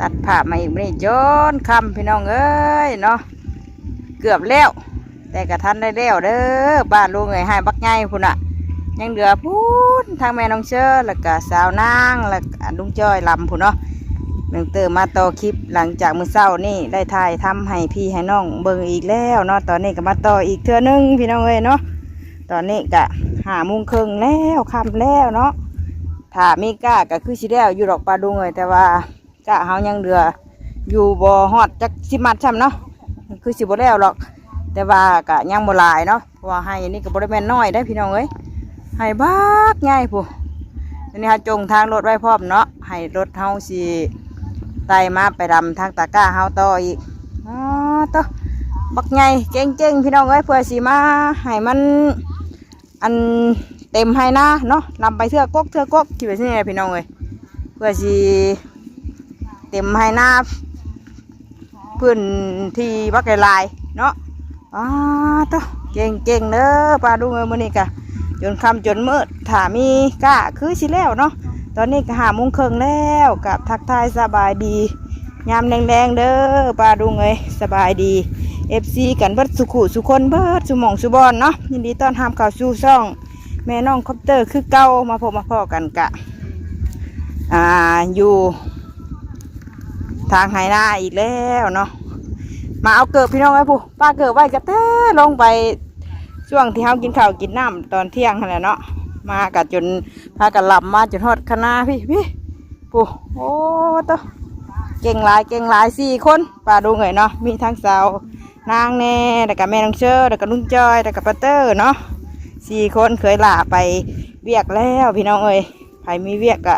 ตัดผ้ามาอีกไม่ได้ย้อนคำพี่น้องเอ้ยเนาะเกือบแล้ว แต่กระทันได้แล้วเด้อบ้านลุงเอ้ยให้บักไงพุ่นอะยังเหลือพูนทางแม่น้องเชอร์แล้วก็สาวนางแล้วก็ลุงจ้อยลำพุ่นเนาะหนึ่งเติมมาต่อคลิปหลังจากมือเช้านี่ได้ถ่ายทำให้พี่ให้น้องเบิ่งอีกแล้วเนาะตอนนี้ก็มาต่ออีกเทื่อนึงพี่น้องเอ้ยเนาะตอนนี้ก็หามุงครึ่งแล้วค่ำแล้วเนาะถ้ามีก้าก็คือสิแล้วอยู่ดอกปลาดุงเลยแต่ว่า ก้าเฮายังเหลืออยู่บ่ฮอดจักสิมัดช่ำเนาะคือสิบ่แล้วหรอก แต่ว่าก็ยังบ่หลายเนาะเพราะว่าให้นี่ก็บ่ได้แม่นน้อยได้พี่น้องเอ้ยให้บักง่ายผู้ทีนี้ฮะจงทางรถไว้พร้อมเนาะให้รถเฮาสิไต่มาไปดำทางตะก้าเฮาต่ออีกอ๋อต่อบักไงเก่งๆพี่น้องเอ้ยเพื่อสิมาให้มันอันเต็มให้นะเนาะนำไปเทือกกกเทือกกกที่ไปที่นี่แหละพี่น้องเอ้ยเพื่อสิ เต็มให้หน้าพื้นที่บักหลายเนาะอ๋อต่อเก่งเด้อปลาดุงเมื้อนี้กะจนคำจนมืดถามีกะคือสิแล้วเนาะตอนนี้ก็หามุงเครื่องแล้วกับทักทายสบายดียามแดงๆเด้อปลาดุงเอ้ยสบายดีเอฟซีกันเบิดสุขุสุคนเบิดสุหมองสุบอนเนาะยินดีต้อนรับเข้าสู่ช่อง แม่น้องคอปเตอร์คือเก่ามาพบมาพ่อกันกะอ่าอยู่ ทางไหหน้าอีกแล้วเนาะมาเอาเกิบพี่น้องไว้ผู้ป้าเกิบไว้กระเต้ลงไปช่วงที่เฮากินข้าวกินน้ำตอนเที่ยงนั่นแหละเนาะมากัดจนพากันหลับมาจนฮอดคณะพี่พี่ปูโอ้ตะเก่งหลายเก่งหลายสี่คนป่าดูเหยเนาะมีทั้งสาวนางแน่แล้วก็แม่น้องเชอร์แล้วก็ลุงจอยแล้วก็ปัตเตอร์เนาะสี่คนเคยลาไปเวียกแล้วพี่น้องเอ้ยไผมีเวียกกะ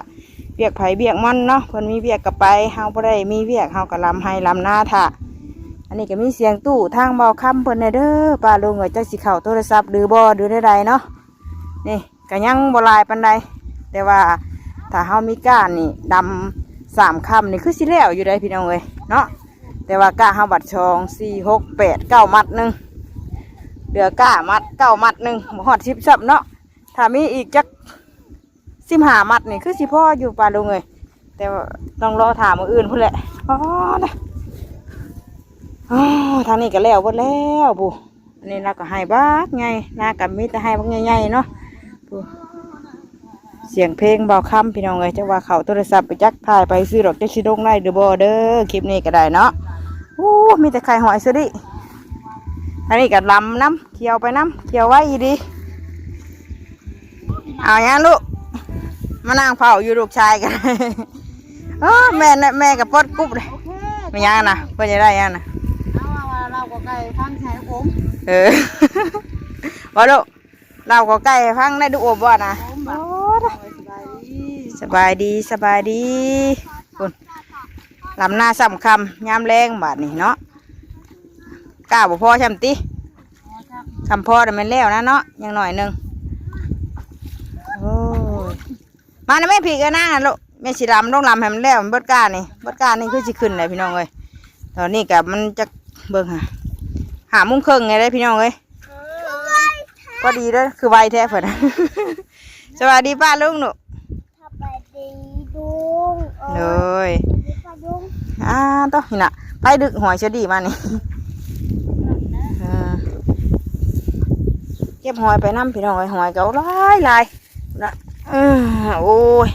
เวียกไผ่เวียกมันเนาะเพิ่นมีเวียกกับไปเฮาบ่ได้มีเวียกเฮาก็ลำให้ลำหน้าท่าอันนี้ก็มีเสียงตู้ทางเบาคำเพิ่นแน่เด้อป้าลุงว่าจักสิเข้าโทรศัพท์หรือบ่หรือใดๆเนาะนี่ก็ยังบ่ลายปานใดแต่ว่าถ้าเฮามีก้านนี่ดำสามคำนี่คือสิแล้วอยู่ได้พี่น้องเอ้ยเนาะแต่ว่าก้าเฮาบัดชองสี่หกแปดเก้ามัดหนึ่งเหลือก้ามัดเก้ามัดหนึ่งบ่ฮอดสิบสับเนาะถ้ามีอีกจัก สิบหามัดนี่คือสิพ่ออยู่ป้าลุงเอ้ยแต่วต้องรอถามมืออื่นพุ่นแหละอ๋อนะอ๋อทางนี้ก็แล้วหมดแล้วปูอันนี้เราก็ให้บักไงหน้ากับมิตรให้บักใหญ่ๆเนาะปูเสียงเพลงเบาคำพี่น้องเอ้ยจะว่าเขาโทรศัพท์ไปจักถ่ายไปซื้อดอกจะชิดงได้เดอบอเด้อคลิปนี้ก็ได้เนาะโอ้มีแต่ไข่หอยซะดิอันนี้ก็ลำน้ำเคี่ยวไปน้ำเคี่ยวไว้อีดีเอาอย่างลูก มานั่งเผาอยู่ลูกชายกันอ๋อแม่น่ะแม่กับปดกุ๊บเลยโอเคไม่ยังนะเพื่อจะได้ยังนะเอาว่าเราก็ไก่พังใช้ผมเออว่าลูกเราก็ใกล้ฟังได้ดูอบว่านะผมแบบสบายดีสบายดีสบายดีคุณลำหน้าซ้ำคำยามแรงบาดนี่เนาะกล้าบ่พอช่ำติคำพอแต่มันแล้วนะเนาะยังหน่อยหนึงโอ้ย มานะแม่ผีกันนะลูกแม่สิลำต้องลำให้มันแล้วมันเบิดก้านี่เบิดก้านี่คือสิขึ้นเลยพี่น้องเอ้ยตอนนี้กับมันจะเบิ่งหาหาโมุ้งครึ่งไงได้พี่น้องเอ้ยก็ดีเด้อคือไวแท้เพิ่นสวัสดีป้าลุงหนูสบายดีดุงเลยป้าดุงอ่าต้องนี่น่ะไปดึกหอยเชอดีมานี่อ่าเก็บหอยไปน้ำพี่น้องเอ้ยหอยเก่าหลายหลายนะ เออโอ้ย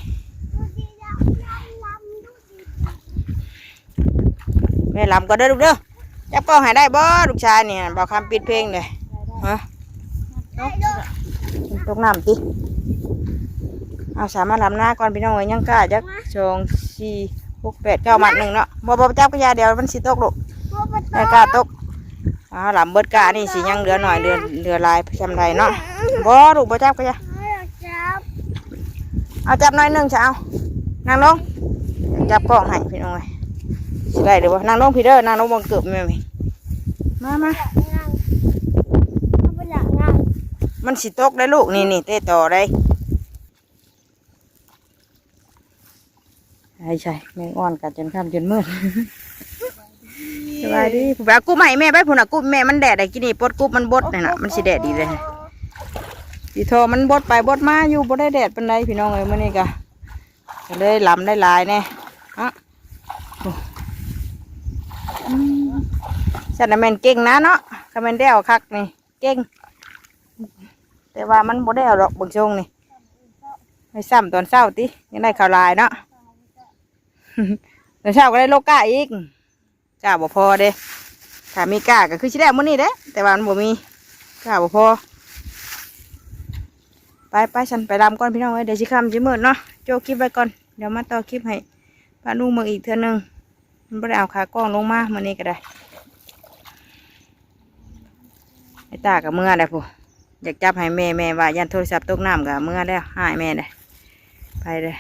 แม่ลำก็เด้อลูกเด้อจับกล้องให้ได้บ่ลูกชายเนี่ยบอกคำปิดเพลงเลยฮะตกน้ำติเอาสามารถลำหน้าก่อนพี่น้องเอ้ยยังกล้าจักสองสี่หกแปดเก้ามัดหนึ่งเนาะบ่บ่จับกระยาเดียวมันสิตกลูกไม่กล้าตกเอาลำเบิดกานี่สิยังเหลือหน่อยเหลือเหลือหลายจำไรเนาะบ่ลูกบ่จับกระยาจับ เอาจับหน่อยหนึ่งจะเอานั่งลงจับกล้องให้พี่น้องเอ้ยสิได้หรือบ่นั่งลงพี่เด้อนั่งลงบนเกือบแม่ไหมมามานั่งเอาไปหลังนั่งมันสิตกได้ลูกนี่นี่เตะต่อได้ใช่ใช่แม่งอ่อนกัดจนค่ำจนมืดสบายดีผู้แบบกู้ใหม่แม่ไปผู้น่ะกู้แม่มันแดดได้กินนี่ปดกู้มันบดนี่น่ะมันสิแดดดีเลย สีทอมันบดไปบดมาอยู่บ่ได้แดดเป็นไรพี่น้องเอ้ยมื้อนี้ก็เลยลำได้ลายแน่อะฉันน่ะแม่นเก่งนะเนาะคันแม่นแดวคักนี่เก่ง แต่ว่ามันบ่ได้เอาดอกเบิ่งช่วงนี่ไม่ซ้ำตอนเช้าติยังได้ข่าวลายเนาะตอนเช้าก็ได้โลก้าอีกก้าบ่พอเด้ถ้ามีก้าก็คือสิได้มื้อนี้เด้แต่ว่ามันบ่มีก้าบ่พอ ไปไปฉันไปรำก่อนพี่น้องเอ้ยเดี๋ยวสิค่ำสิมืดเนาะโจกคลิปไว้ก่อนเดี๋ยวมาต่อคลิปให้ป้าลุงมึงอีกเทื่อนึงมันบ่ได้เอาขากล้องลงมามื้อนี้ก็ได้ไอ้ตากับเมื่อได้ผู้อยากจับให้แม่แม่ว่ายันโทรศัพท์ตกน้ำกับเมื่อแล้วหายแม่ได้ไปเลย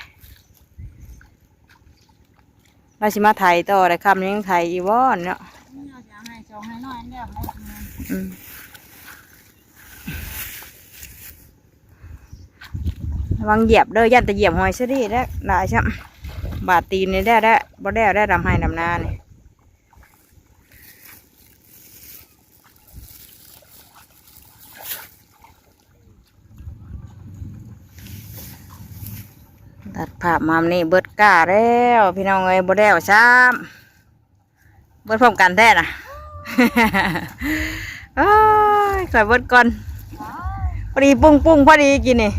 เราสิมาไทยต่อได้คำยังไทยอีวอนเนาะอืม ระ วังเหยียบเด้อยันแต่เหยียบหอยซะดิได้ได้ช่ำบาดตีนนี่ได้ได้บ่ได้ได้ดำให้ดำนานี่ตัดภาพมามนี่เบิดกล้าแล้วพี่น้องเอ้ยบ่ได้เอาซ้ำเบิดพร้อมกันแท้น่ะโอ้ยข่อยเบิดก่อนพอดีปุ้งปุ้งพอดีกินนี่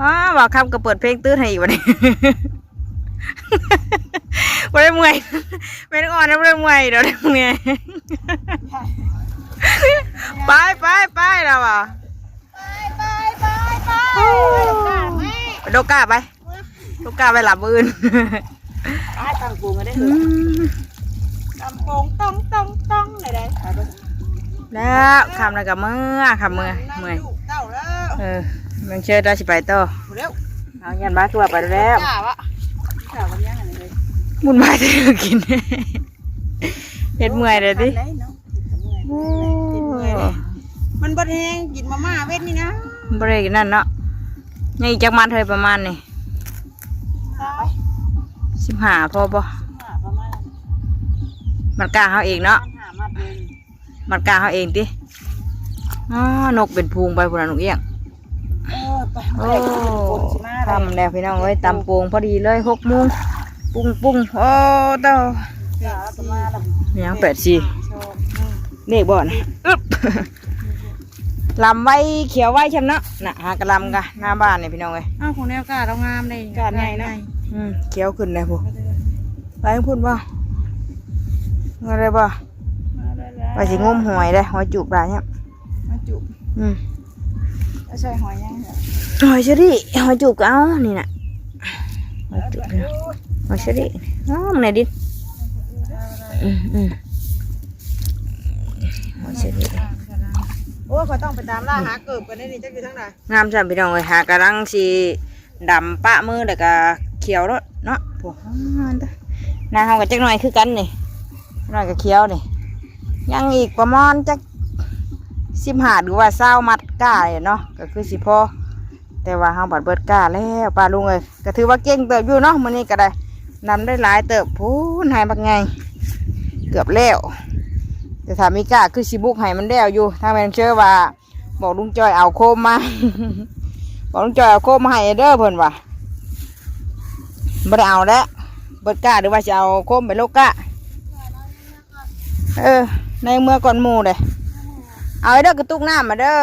อ๋อว่าคำก็เปิดเพลงตื้นให้อีกวันนี้ไม่ได้เมื่อยไม่ได้อ่อนนะไม่ได้เมื่อยเดี๋ยวได้เมื่อยไปไปไปแล้วอะไปไปไปไปไปโดก้าไปโดก้าไปหลับอื่นอ้าตังปูมาได้เลยตำโปงต้องต้องต้องไหนได้แล้วคำแล้วก็เมื่อคำเมื่อยเมื่อยเต้าแล้วเอ อมึงเชื่อได้สิไปต่อเร็วเอายันบ้าตัวไปแล้วจ้าวะจ้ากันยังไงเลยมุนมาจะกินเห็ดเมื่อยเลยดิได้เนาะติดเมื่อยเลยมันบดแห้งกินมาม่าเวทนี่นะบริกนั่นเนาะยังอีกจักมันเท่าประมาณนี่ไปสิบห้าพอปะประมาณมันกล้าเขาเองเนาะหามาเองมันกล้าเขาเองดิอ๋อนกเป็นพุงไปพุ่นนะนกเอี้ยง เออไปโอ้เมื่อไหร่ก็เป็นคนสิมาทำแล้วพี่น้องเอ้ยตำโปงพอดีเลยหกโมงปุ้งปุ้งโอ้เต้าจ้าประมาณยังแปดสี่เด็กบ่อนอึ๊บลำไว้เขียวไว้ชำเนาะน่ะหากระลำกะหน้าบ้านเนี่ยพี่น้องเอ้ยอ้าวของแนวกาเรางามเลยกาดใหญ่นะอืมเขียวขึ้นเลยพูไปพูดบ่อะไรบ่ไปสิงมหอยเลยหอยจูบปลาเนี่ยมาจุบอืม แล้วใส่หอยยังเหรอหอยเชอรี่หอยจูบก็เอานี่น่ะหอยจูบเนี่ยหอยเชอรี่อ้าวมันไหนดิอืมอืมหอยเชอรี่โอ้ยขอยต้องไปตามล่าหาเกิบกันได้นี่จะอยู่ทั้งไหนงามจังพี่น้องเลยหากำลังสีดำปะมือแล้วก็เขียวแล้วเนาะพวกนางเขากับจักหน่อยคือกันนี่หน่อยกับเขียวนี่ยังอีกประมาณจัก สิบห้าหรือว่าเศร้ามัดก้าเลยเนาะก็คือสิพอแต่ว่าเขาบัดเบิดก้าแล้วป้าลุงเลยก็ถือว่าเก่งเติบอยู่เนาะมื้อนี้ก็ได้นำได้หลายเติบพูนหายบักไงเกือบแล้วแต่ถามมีก้าคือสิบุกให้มันแล้วอยู่ถ้าแมนเชื่อว่า บอกลุงจอยเอาโคมมาบอกลุงจอยเอาโคมมาให้เด้อเพิ่นว่าบ่ได้เอาแล้วเบิดก้าหรือว่าจะเอาโคมไปโลกก้าเออในเมื่อก่อนหมู่เด้ เอาไอ้เด้อกระตุกน้ำมาเด้อ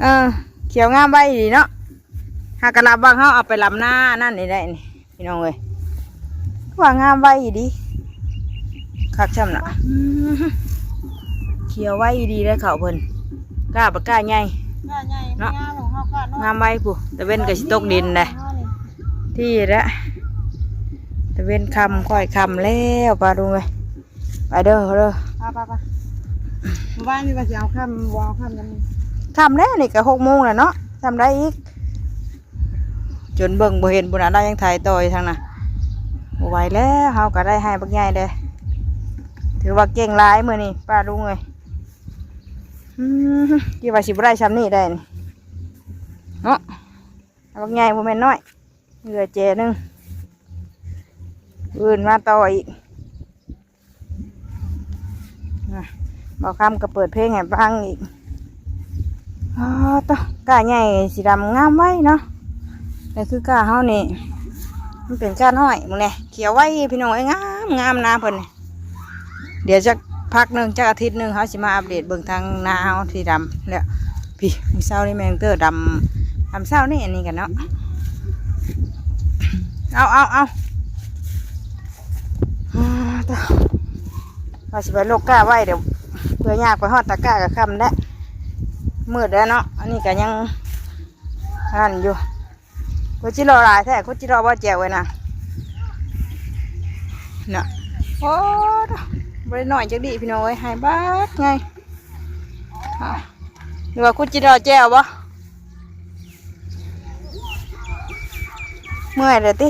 เออเขียวงามใบดีเนาะหากกระลาบางเฮาเอาไปลำหน้านั่นนี่ได้นี่พี่น้องเอ้ยว่างามใบดีคักช่ำน่ะอืมเขียวไว้ดีเลยเขาเพิ่นกล้าปากกล้าใหญ่งานใหญ่งามของเขากันเนาะงามใบผู้ตะเว้นก็สิตกดินเลยที่ละตะเว้นคำค่อยคำแล้วปลาดูเลยไปเด้อเด้อ ไปไปไปบ้านนี่ก็จะเอาข้ามวาวข้ามนั้นคำแล้วนี่ก็หกโมงแล้วเนาะทำได้อีก จนเบิ่งบ่เห็นบุญอะไรยังถ่ายต่อยทางน่ะบ่ไหวแล้วเฮาก็ได้ให้บักใหญ่เด้อถือว่าเก่งหลายมื้อนี้ป้าลุงเอ้ยอืมกี่ว่าสิบ่ได้ซ้ำนี่ได้นี่เนาะเอาบักใหญ่บ่แม่นน้อยเหลือเจนึงอื่นมาต่ออีกน่ะ บอกคำก็เปิดเพลงให้ฟังอีกอ๋อต่อกาใหญ่สีดำงามไว้เนาะแต่คือกาเฮานี่มันเป็นก้านห้อยมึงเนี่ยเขียวไว้พี่น้องไอ้ยงามงามนะเพิ่นเดี๋ยวจะพักหนึ่งจักอาทิตย์หนึ่งเขาสิมาอัปเดตเบิ่งทางนาเฮาที่ดำแล้วพี่มื้อเช้านี่แมงเตอร์ดำดำเช้านี่อันนี้กันเนาะเอาเอาเอาอ่าต่อว่าสิไปโลกก้าไว้เดี๋ยว เพื่อยากไปฮอดตะกร้ากับคำได้มืดแล้วเนาะอันนี้ก็ยังหันอยู่คุจิรอหลายแท้คุจิรอว่าแจวไว้นะเนาะโอ้บริหน่อยจักดีพี่น้องเอ้ยให้บ้าดไงอะหรือว่าคุจิรอแจวบ่เมื่อยเลยติ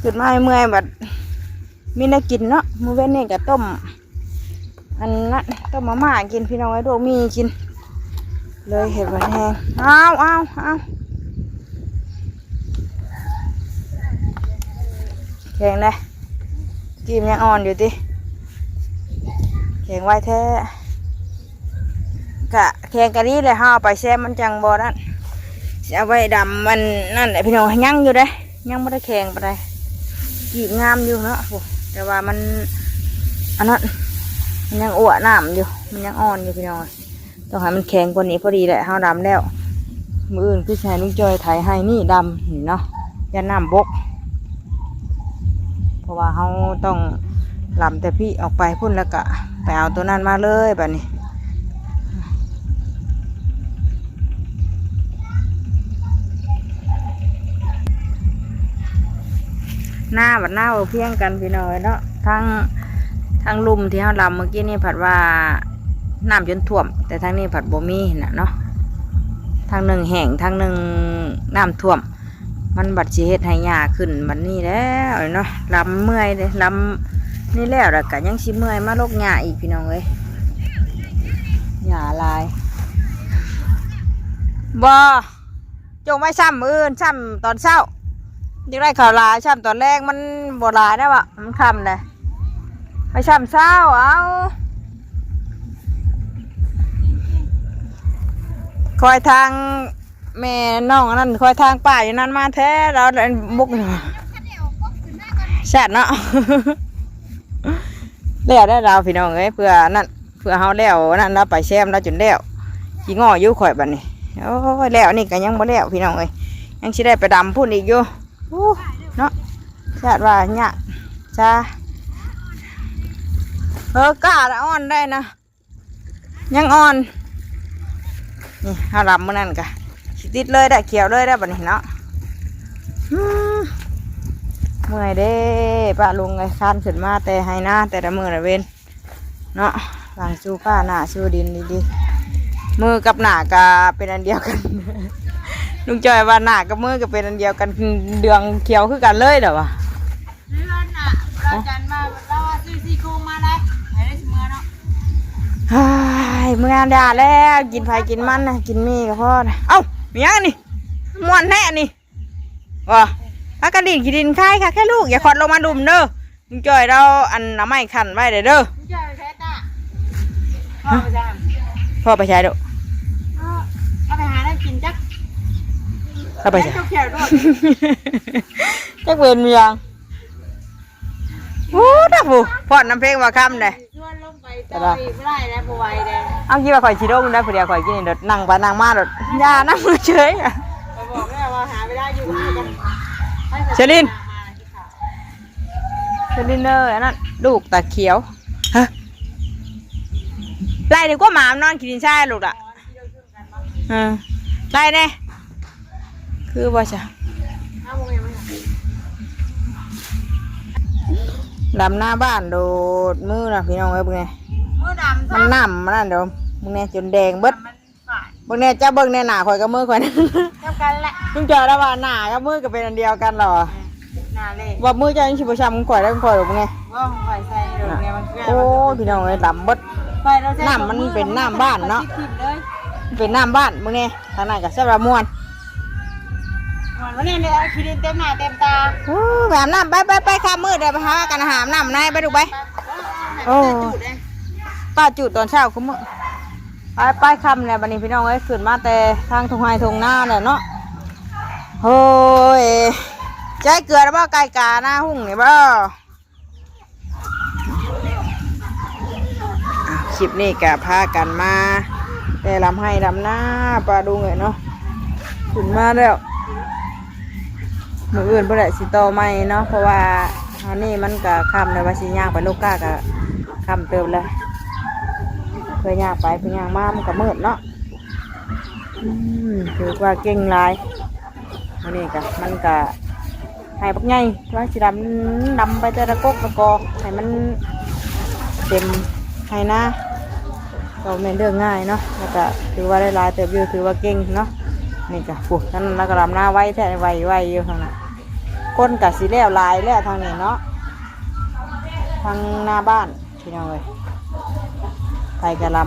ขึ้นมาให้เมื่อยบัดมีแน่ากินเนาะมื้อเว้นนี่ก็ต้ม อันนั้นต้มมาม่ากินพี่น้องไอ้ดวงมีกิน เลยเห็ดวันแห้งเอาเอาเอาแข็งเลยกิมยังอ่อนอยู่ติแข็งไว้แท้กะแข็งกะนี้เลยห้าไปแซมมันจังบอนั่นจะเอาไว้ดำมันนั่นแหละพี่น้องยังอยู่เด้ยังไม่ได้แข็งไปเลยกีบงามอยู่เนาะแต่ว่ามันอันนั้น มันยังอ้วนน้ำอยู่ มันยังอ่อนอยู่พี่น้องต้องให้มันแข็งกว่านี้พอดีแหละห้าดำแล้ว มืออื่นคือชายลุงจอยไถให้นี่ดำนี่เนาะอย่าน้ำบก เพราะว่าเขาต้องลำแต่พี่ออกไปพุ่นแล้วก็ไปเอาตัวนั้นมาเลยแบบนี้หน้าบัดหน้าบ่เพียงกันพี่น้อยเนาะทั้ง ทั้งลุ่มที่เขาลำเมื่อกี้นี่ผัดว่าน้ำจนท่วม แต่ทางนี้ผัดบ่มีนะเนาะทางหนึ่งแห้งทางหนึ่งน้ำท่วม มันบัดสิเฮ็ดให้หญ้าขึ้นบัดนี้แล้วเนาะลำเมื่อยเลยลำนี่แล้วแล้วก็ยังสิเมื่อยมาลกหญ้าอีกพี่น้องเอ้ยหญ้าลายบ่จงไว้ซ้ำมื้ออื่นซ้ำตอนเช้ายังได้ข่าวลายช่ำตอนแรกมันบลายได้ปะมันคำเลย ไปช่ำเศร้าเอาคอยทางแม่น้องอันนั่นคอยทางป่าอยู่นั่นมาแท้เราเดินบุกแซ่ดเนาะแล้วได้เราพี่น้องเอ้ยเพื่อนั่นเพื่อเฮาแล้วนั่นเราไปแซมเราจนแล้วขี้งออยู่ข่อยบัดนี้โอ้ยแล้วนี่ก็ยังบ่แล้วพี่น้องเอ้ยยังสิได้ไปดำพุ่นอีกอยู่เนาะแชาติว่าเนี่ยจ้า เออกล้าละอ่อนได้นะ ยังอ่อน นี่หาลำมื่อนั่นกะติดเลยได้เขียวเลยได้บัดนี้เนาะเมื่อยเด้ป้าลุงไงคานขึ้นมาแต่ให้หน้าแต่ละมือละเวนเนาะหลังสู้ป้าหน้าสู้ดินดีๆมือกับหน้ากะเป็นอันเดียวกันลุงจอยว่าหน้ากับมือก็เป็นอันเดียวกันเดืองเขียวคือกันเลยเด้อวะเลื่อนน่ะเราจันมาเราว่าซื้อซีโคมาได้ เฮ้ยเมื่อด่าแล้วกินไฟกินมันนะกินมีกับพ่อนะเอ้ามียังนี่ม่วนแน่นี่วะพักกระดิ่งกินดินคายค่ะแค่ลูกอย่าขอดลงมาดุมเด้อลุงจอยเราอันน้ำไม้ขันไว้เด้อเด้อมึงจะไปแพ้ตาพ่อไปจ้าพ่อไปใช้เด้อเอาไปหาแล้วกินจักเข้าไปใช้เจ้าเขียวด้วยจักเวนมียัง โอ้ดักบูพอดน้ำเพลงว่าคำเลยชวนลงไปต่อยไม่ได้แล้วบ่ไหวเลยเอาคิดว่าข่อยชิโร่มันได้ผู้เดียวข่อยกินนี่เดดนั่งไปนั่งมาเดดยานั่งมือเฉยอะเราบอกแล้วว่าหาไม่ได้อยู่กับกันเชลินเซลินเนอร์อันนั้นลูกตาเขียวฮะไล่ดีกว่าหมามนอนกินดินใช่ลูกอะเออไล่แน่คือว่าจะ ดำหน้าบ้านโดดมือนะพี่น้องเอ้ยเบิ่งไงมือดำมันน้ำมันนั่นเดี๋ยวมึงเนี่ยจนแดงเบิดมันฝาดเบิ่งเนี่ยจ้าเบิ่งเนี่ยหนาข่อยกับมือข่อยนะ เท่ากันแหละมึงเจอแล้วว่าหนากับมือก็เป็นอันเดียวกันเหรอหน้าเล่ว่ามือเจะยังชิบช้ำมึงข่อยได้มึงข่อยหรือมึงไงว่าไฟใส่เดี๋ยวเนี่ยมันเกลือโอ้พี่น้องเอ้ยดำเบิดไฟเราใช้น้ำมันเป็นน้ำบ้านเนาะ ทิ่มเลยเป็นน้ำบ้านมึงเนี่ยทางนั้นกับเสื้อมวน วันนี้เนี่ยคิดินเต็มหน้าเต็มตาโอ้แบบน้ำไปไปไปข้ามมืดเดี๋ยวไปหากันหามน้ำในไปดูไปโอ้จุดเลยป้าจุดตอนเช้าคุ้มอไปไปคำเนี่ยบันนี้พี่น้องเอ้ยขึ้นมาแต่ทางทงไฮทงหน้าเนี่ยเนาะโอ้ยใจเกลือแล้วบ่ไก่กาหน้าหุ่งนี่บ่ลิปนี้กะพากันมา แต่ลำให้ลำหน้าปลาดุงเลยเนาะขึ้นมาแล้ว มืออื่นเพื่อสิโตอไม่เนาะเพราะว่าอันนี้มันกะคำเลยว่าสิย่างไปลูกก้ากะคำเติมเลยเพื่อย่างไปเพื่อย่างมามันก็มืดเนาะอืมถือว่าเก่งหลายอันนี้กะมันกะให้ปักใหญ่ว่าสิดำดำไปแต่ละกกตะกอให้มันเต็มให้นะก็เป็นเรื่องง่ายเนาะแล้วก็ถือว่าได้หลายเติบอยู่ถือว่าเก่งเนาะนี่จ้ะปุ๊ท่านนักรำหน้าไว้แท้ไวไวอยู่ทางนั้น ก้นกับสีแล้วลายแล้วทางนี้เนาะทางหน้าบ้านพี่น้องเลยไปกระล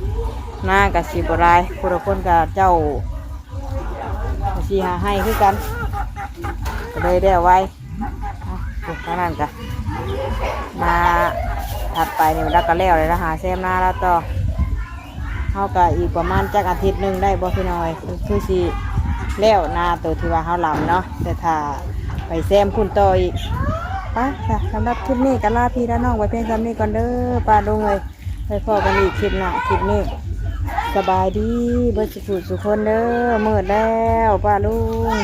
ำหน้ากับสีบรายผู้ละคนกับเจ้าสีหาให้คือกันก็เลยได้ไว้าปุ๊ทางนั้นกันมาถัดไปนี่มันรักก็แล้วเลยนะหาแซมหน้าแล้วต่อเฮาก็อีกประมาณจักอาทิตย์หนึ่งได้บ่พี่น้อยคือสิแล้วหน้าตัวที่ว่าเฮาลำเนาะแต่ถ้า ไปแซมคุณต่ออีกไปค่ะสำหรับคลิปนี้ก็ลาพี่และน้องไว้เพียงเท่านี้ก่อนเด้อป้าลุงเลยไปพอกันอีกคลิปหน้าคลิปนี้สบายดีเบิดสุขสุขคนเด้อมืดแล้วป้าลุง